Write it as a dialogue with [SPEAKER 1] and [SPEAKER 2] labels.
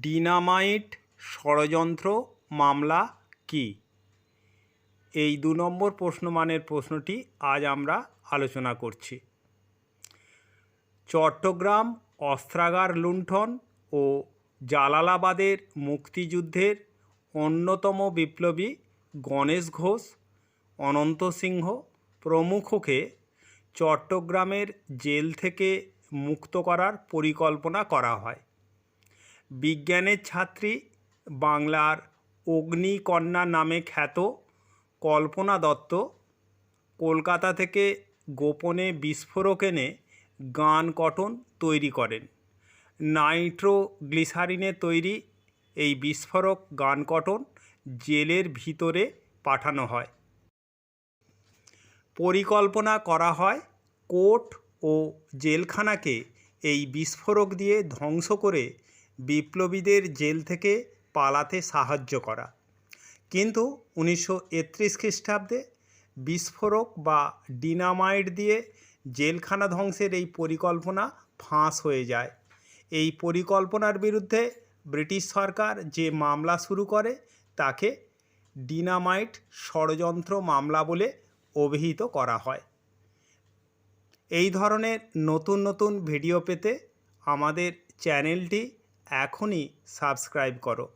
[SPEAKER 1] Dynamite ষড়যন্ত্র মামলা কী? এই দু নম্বর প্রশ্নমানের প্রশ্নটি আজ আমরা আলোচনা করছি। চট্টগ্রাম অস্ত্রাগার লুণ্ঠন ও জালালাবাদের মুক্তিযুদ্ধের অন্যতম বিপ্লবী গণেশ ঘোষ, অনন্ত সিংহ প্রমুখকে চট্টগ্রামের জেল থেকে মুক্ত করার পরিকল্পনা করা হয়। বিজ্ঞানের ছাত্রী বাংলার অগ্নিকন্যা নামে খ্যাত কল্পনা দত্ত কলকাতা থেকে গোপনে বিস্ফোরক এনে গান কটন তৈরি করেন। নাইট্রোগ্লিসারিনে তৈরি এই বিস্ফোরক গান কটন জেলের ভিতরে পাঠানো হয়। পরিকল্পনা করা হয় কোর্ট ও জেলখানাকে এই বিস্ফোরক দিয়ে ধ্বংস করে বিপ্লবীদের জেল থেকে পালাতে সাহায্য করা। কিন্তু উনিশশো একত্রিশ খ্রিস্টাব্দে বিস্ফোরক বা ডিনামাইট দিয়ে জেলখানা ধ্বংসের এই পরিকল্পনা ফাঁস হয়ে যায়। এই পরিকল্পনার বিরুদ্ধে ব্রিটিশ সরকার যে মামলা শুরু করে, তাকে ডিনামাইট ষড়যন্ত্র মামলা বলে অভিহিত করা হয়। এই ধরনের নতুন নতুন ভিডিও পেতে আমাদের চ্যানেলটি এখনই সাবস্ক্রাইব করো।